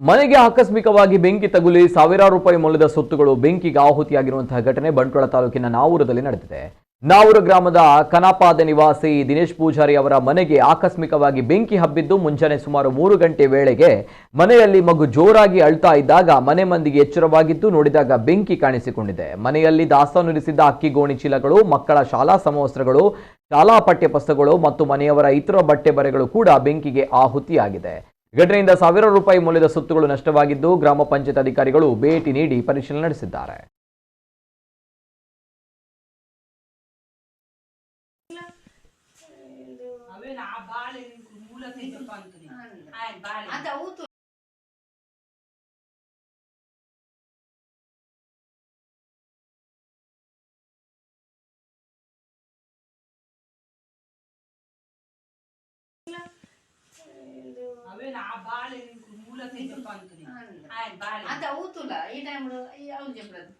ಮನೆಗೆ ಆಕಸ್ಮಿಕವಾಗಿ ಬೆಂಕಿ ತಗುಲಿ ಸಾವಿರಾರು ರೂಪಾಯಿ ಮೌಲ್ಯದ ಸೊತ್ತುಗಳು ಬೆಂಕಿಗೆ ಆಹುತಿಯಾಗಿರುವಂತಹ ಘಟನೆ ಬಂಟ್ವಾಳ ತಾಲೂಕಿನ ನಾವೂರದಲ್ಲಿ ನಡೆದಿದೆ. ನಾವೂರು ಗ್ರಾಮದ ಕನಪಾದ ನಿವಾಸಿ ದಿನೇಶ್ ಪೂಜಾರಿ ಅವರ ಮನೆಗೆ ಆಕಸ್ಮಿಕವಾಗಿ ಬೆಂಕಿ ಹಬ್ಬಿದ್ದು ಮುಂಜಾನೆ ಸುಮಾರು ಮೂರು ಗಂಟೆ ವೇಳೆಗೆ ಮನೆಯಲ್ಲಿ ಮಗು ಜೋರಾಗಿ ಅಳ್ತಾ ಇದ್ದಾಗ ಮನೆ ಮಂದಿಗೆ ಎಚ್ಚರವಾಗಿದ್ದು ನೋಡಿದಾಗ ಬೆಂಕಿ ಕಾಣಿಸಿಕೊಂಡಿದೆ. ಮನೆಯಲ್ಲಿ ದಾಸ್ತಾನಿರಿಸಿದ್ದ ಅಕ್ಕಿ ಗೋಣಿ ಚೀಲಗಳು, ಮಕ್ಕಳ ಶಾಲಾ ಸಮವಸ್ತ್ರಗಳು, ಶಾಲಾ ಪಠ್ಯ ಪುಸ್ತಕಗಳು ಮತ್ತು ಮನೆಯವರ ಇತರ ಬಟ್ಟೆ ಬರೆಗಳು ಕೂಡ ಬೆಂಕಿಗೆ ಆಹುತಿಯಾಗಿದೆ. ಘಟನೆಯಿಂದ ಸಾವಿರಾರು ರೂಪಾಯಿ ಮೌಲ್ಯದ ಸುತ್ತುಗಳು ನಷ್ಟವಾಗಿದ್ದು ಗ್ರಾಮ ಪಂಚಾಯತ್ ಅಧಿಕಾರಿಗಳು ಭೇಟಿ ನೀಡಿ ಪರಿಶೀಲನೆ ನಡೆಸಿದ್ದಾರೆ. ಅವೇನ್ ಆ ಬಾಳೆ ಮೂಲ ತೆಗೆದಪ್ಪ ಅಂತೀನಿ ಆಯ್ತು ಬಾಳೆ ಅಂತ ಊತು ಅವೇನ್ ಆ ಬಾಳೆ ಮೂಲ ತೆಗೆದಪ್ಪ ಅಂತೀನಿ ಆಯ್ತು ಬಾಳೆ ಅಂತ ఊతుల ఈ టైంలో అవును చెప్పలేదు